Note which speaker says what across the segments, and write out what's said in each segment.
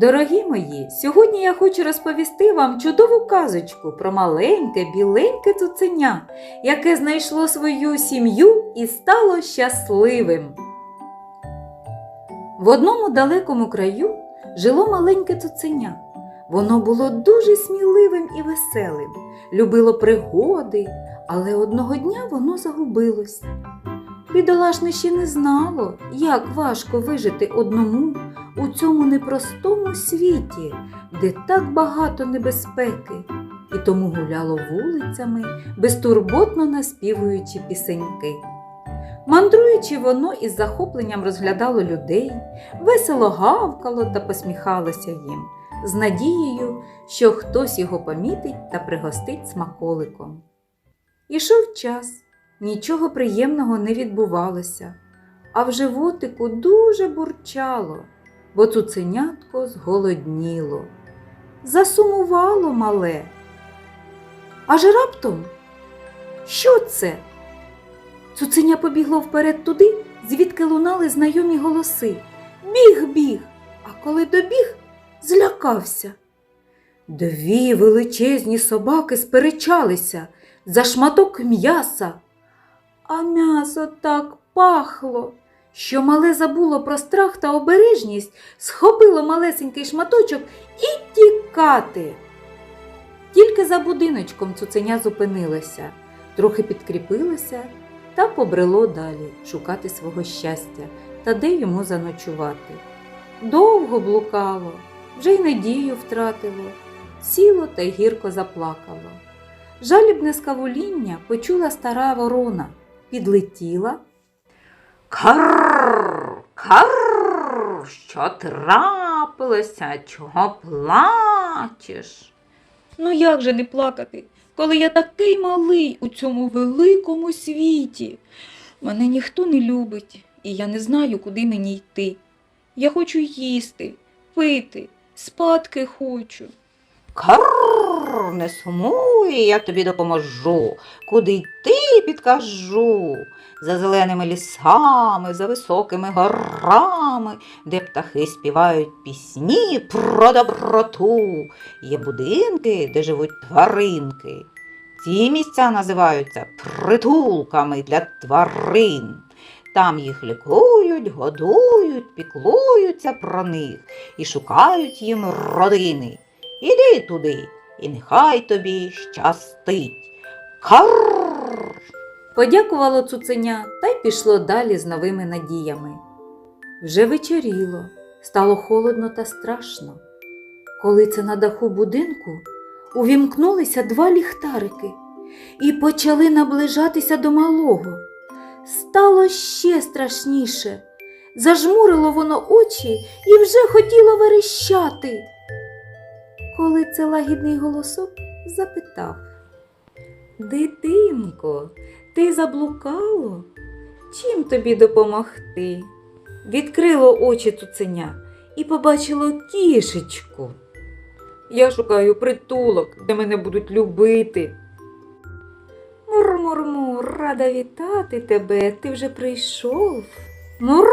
Speaker 1: Дорогі мої, сьогодні я хочу розповісти вам чудову казочку про маленьке біленьке цуценя, яке знайшло свою сім'ю і стало щасливим. В одному далекому краю жило маленьке цуценя. Воно було дуже сміливим і веселим, любило пригоди, але одного дня воно загубилось. Бідолашне ще не знало, як важко вижити одному у цьому непростому світі, де так багато небезпеки, і тому гуляло вулицями, безтурботно наспівуючи пісеньки. Мандруючи, воно із захопленням розглядало людей, весело гавкало та посміхалося їм, з надією, що хтось його помітить та пригостить смаколиком. Ішов час, нічого приємного не відбувалося, а в животику дуже бурчало, бо цуценятко зголодніло. Засумувало мале. Аж раптом, що це? Цуценя побігло вперед туди, звідки лунали знайомі голоси. Біг, біг, а коли добіг, злякався. Дві величезні собаки сперечалися за шматок м'яса. А м'ясо так пахло, що мале забуло про страх та обережність, схопило малесенький шматочок і тікати. Тільки за будиночком цуценя зупинилося, трохи підкріпилося та побрело далі шукати свого щастя та де йому заночувати. Довго блукало, вже й надію втратило, сіло та й гірко заплакало. Жалібне скавуління почула стара ворона, підлетіла. Карр, карр, що трапилося, чого плачеш? Ну як же не плакати, коли я такий малий у цьому великому світі? Мене ніхто не любить, і я не знаю, куди мені йти. Я хочу їсти, пити, спадки хочу.
Speaker 2: Карр, не сумуй, я тобі допоможу. Куди йти підкажу. За зеленими лісами, за високими горами, де птахи співають пісні про доброту. Є будинки, де живуть тваринки. Ці місця називаються притулками для тварин. Там їх лікують, годують, піклуються про них і шукають їм родини. Іди туди, і нехай тобі щастить. Карр!
Speaker 1: Подякувало цуценя та й пішло далі з новими надіями. Вже вечоріло, стало холодно та страшно. Коли це на даху будинку увімкнулися два ліхтарики і почали наближатися до малого. Стало ще страшніше. Зажмурило воно очі і вже хотіло верещати. Коли це лагідний голосок запитав Дитинко, ти заблукало? Чим тобі допомогти? Відкрило очі цуценя і побачило кішечку. Я шукаю притулок, де мене будуть любити. Мур-мур-мур, рада вітати тебе, ти вже прийшов. Мур,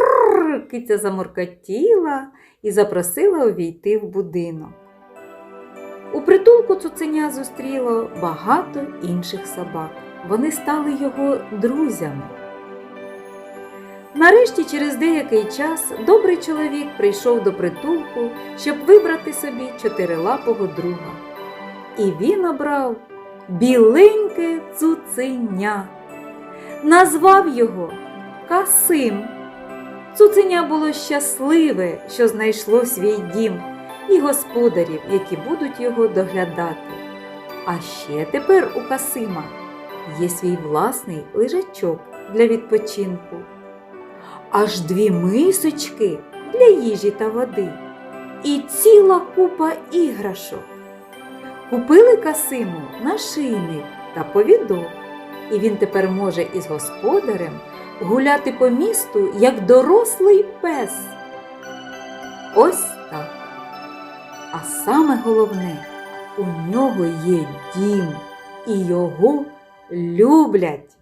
Speaker 1: киця замуркотіла і запросила увійти в будинок. У притулку цуценя зустріло багато інших собак. Вони стали його друзями. Нарешті, через деякий час, добрий чоловік прийшов до притулку, щоб вибрати собі чотирилапого друга. І він обрав біленьке цуценя. Назвав його Касим. Цуценя було щасливе, що знайшло свій дім і господарів, які будуть його доглядати. А ще тепер у Касима є свій власний лежачок для відпочинку, аж дві мисочки для їжі та води і ціла купа іграшок. Купили Касиму нашийник та повідок, і він тепер може із господарем гуляти по місту як дорослий пес. Ось. А саме головне, у нього є дім, і його люблять.